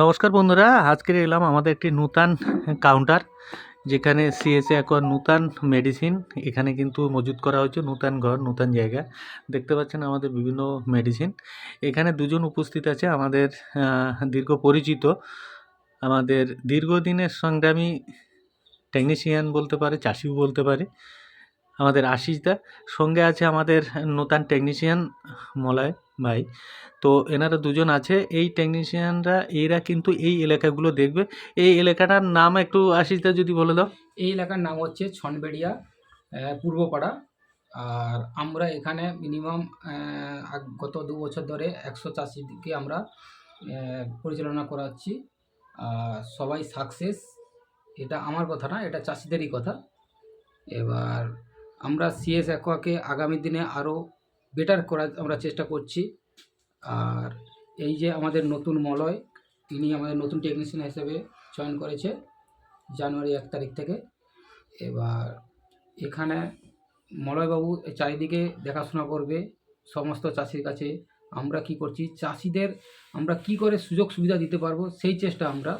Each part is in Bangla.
নমস্কার বন্ধুরা, আজকে এলাম আমাদের একটি নূতন কাউন্টার যেখানে সিএসএ একর নূতন মেডিসিন এখানে কিন্তু মজুত করা হয়েছে নূতন ঘর, নূতন জায়গা। দেখতে পাচ্ছেন আমাদের বিভিন্ন মেডিসিন এখানে দুজন উপস্থিত আছে আমাদের দীর্ঘ পরিচিত। আমাদের দীর্ঘদিনের সংগ্রামী টেকনিশিয়ান বলতে পারে, চাষিও বলতে পারে। আমাদের আশিসদা সঙ্গে আছে আমাদের নূতন টেকনিশিয়ান মলয়। ভাই। তো এনারা দুজন আছে, এই টেকনিশিয়ানরা এরা কিন্তু এই এলাকাগুলো দেখবে। এই এলাকাটার নাম একটু আশিসদা যদি বলে দাও। এই এলাকার নাম হচ্ছে ছনবেড়িয়া পূর্বপাড়া। আর আমরা এখানে মিনিমাম গত দু বছর ধরে একশো চাষিকে আমরা পরিচালনা করাচ্ছি। সবাই সাকসেস এটা আমার কথা না, এটা চাষিদেরই কথা। এবার আমরা সিএস অ্যাকোয়াকে আগামী দিনে আরও বেটার করার আমরা চেষ্টা করছি। আর এই যে আমাদের নতুন মলয়, তিনি আমাদের নতুন টেকনিশিয়ান হিসেবে চয়ন করেছে জানুয়ারি এক তারিখ থেকে। এবার এখানে মলয়বাবু চারিদিকে দেখাশোনা করবে সমস্ত চাষির কাছে। আমরা কি করছি, চাষিদের আমরা কি করে সুযোগ সুবিধা দিতে পারব সেই চেষ্টা আমরা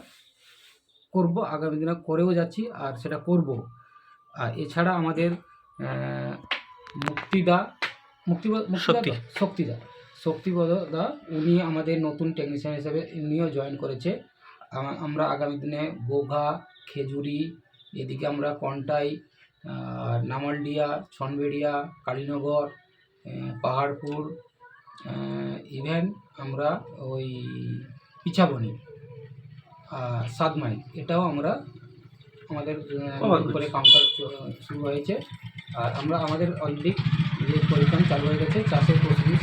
করব, আগামী দিনে করেও যাচ্ছি আর সেটা করব। আর এছাড়া আমাদের মুক্তিদা মুক্তি শক্তি। শক্তিদা। শক্তিপদ দা উনি আমাদের নতুন টেকনিশিয়ান হিসেবে উনিও জয়েন করেছে। আমরা আগামী দিনে বোঘা খেজুরি এদিকে আমরা কন্টাই নামালডিয়া ছনবেড়িয়া কালীনগর পাহাড়পুর ইভেন আমরা ওই পিছাবনি সাত মাইল। এটাও আমরা আমাদের করে কাউন্টার শুরু হয়েছে। আর আমরা আমাদের অলরেডি যে পরীক্ষণ চালু হয়ে গেছে চাষের প্রস্তুতি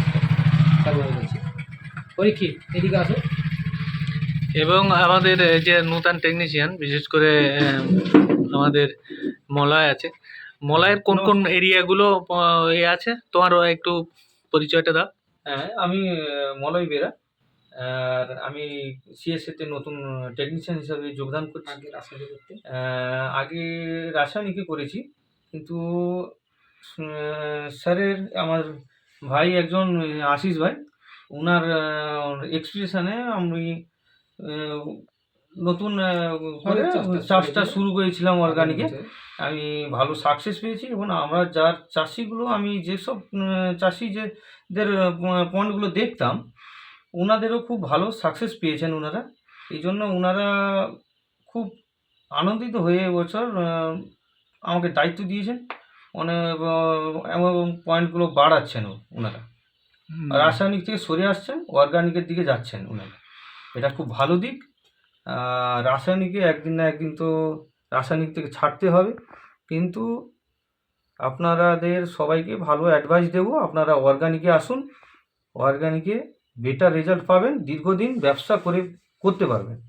চালু হয়ে গেছে। পরীক্ষিত এদিকে আসো। এবং আমাদের এই যে নূতন টেকনিশিয়ান বিশেষ করে আমাদের মলয় আছে। মলয়ের কোন কোন এরিয়াগুলো এ আছে? তোমার একটু পরিচয়টা দাও। হ্যাঁ আমি মলয় বেরা। আর আমি সিএসএতে নতুন টেকনিশিয়ান হিসাবে যোগদান করছি। আগে রাসায়নিক করতে আগে রাসায়নিকে করেছি। কিন্তু স্যারের আমার ভাই একজন আশিস ভাই ওনার এক্সপ্রেশনে আমি নতুন করে চাষটা শুরু করেছিলাম অর্গানিকে আমি ভালো সাকসেস পেয়েছি এবং আমরা যার চাষিগুলো আমি যেসব চাষি যেদের পয়েন্টগুলো দেখতাম ওনাদেরও খুব ভালো সাকসেস পেয়েছেন ওনারা এই জন্য ওনারা খুব আনন্দিত হয়ে এবছর আমাকে দায়িত্ব দিয়েছেন। অনেক এমন পয়েন্টগুলো বাড়াচ্ছেন ওনারা। রাসায়নিক থেকে সরে আসছেন অর্গানিকের দিকে যাচ্ছেন ওনারা। এটা খুব ভালো দিক। রাসায়নিকে একদিন না একদিন তো রাসায়নিক থেকে ছাড়তে হবে। কিন্তু আপনারাদের সবাইকে ভালো অ্যাডভাইস দেবো। আপনারা অর্গানিকে আসুন। অর্গানিকে বেটার রেজাল্ট পাবেন। দীর্ঘদিন ব্যবসা করে করতে পারবেন।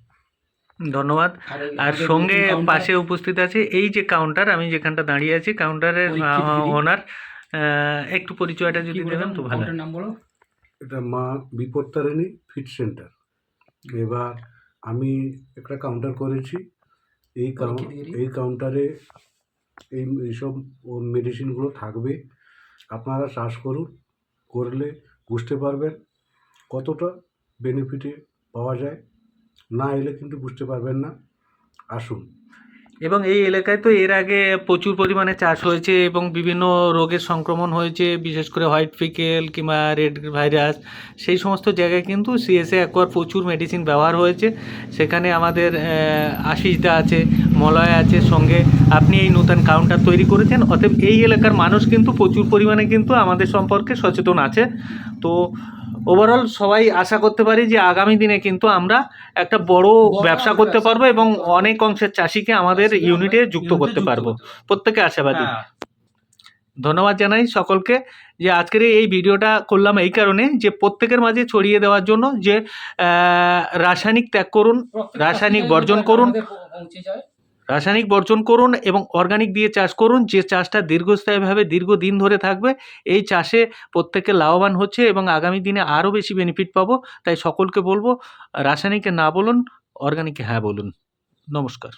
ধন্যবাদ। আর সঙ্গে পাশে উপস্থিত আছে এই যে কাউন্টার আমি যেখানটা দাঁড়িয়ে আছি কাউন্টারের ওনার একটু পরিচয়টা যদি? দেবেন তো ভালো। নাম বলো। এটা মা বিপত্তারিণী ফিট সেন্টার। এবার আমি একটা কাউন্টার করেছি। এই। এই কাউন্টারে এই এইসব মেডিসিনগুলো থাকবে। আপনারা চাষ করুন করলে বুঝতে পারবেন কতটা বেনিফিটে পাওয়া যায়। না এলে কিন্তু বুঝতে পারবেন না। আসুন। এবং এই এলাকায় তো এর আগে প্রচুর পরিমাণে চাষ হয়েছে এবং বিভিন্ন রোগের সংক্রমণ হয়েছে, বিশেষ করে হোয়াইট ফিকেল কিংবা রেড ভাইরাস। সেই সমস্ত জায়গায় কিন্তু সিএসএ একবার প্রচুর মেডিসিন ব্যবহার হয়েছে। সেখানে আমাদের আশিসদা আছে, মলয় আছে, সঙ্গে আপনি এই নতুন কাউন্টার তৈরি করেছেন। অতএব এই এলাকার মানুষ কিন্তু প্রচুর পরিমাণে কিন্তু আমাদের সম্পর্কে সচেতন আছে। তো ওভারঅল সবাই আশা করতে পারি যে আগামী দিনে কিন্তু আমরা একটা বড় ব্যবসা করতে পারব এবং অনেক অংশের চাষিকে আমাদের ইউনিটে যুক্ত করতে পারব। প্রত্যেকে আশাবাদী। হ্যাঁ। ধন্যবাদ জানাই সকলকে যে আজকের এই ভিডিওটা করলাম এই কারণে যে প্রত্যেকের মাঝে ছড়িয়ে দেওয়ার জন্য যে রাসায়নিক ত্যাগ করুন রাসায়নিক বর্জন করুন। রাসায়নিক বর্জন করুন এবং অর্গানিক দিয়ে চাষ করুন, যে চাষটা দীর্ঘস্থায়ীভাবে দীর্ঘদিন ধরে থাকবে, এই চাষে প্রত্যেকে লাভবান হচ্ছে এবং আগামী দিনে আরও বেশি বেনিফিট পাবো। তাই সকলকে বলব, রাসায়নিকে না বলুন অর্গানিকে হ্যাঁ বলুন। নমস্কার।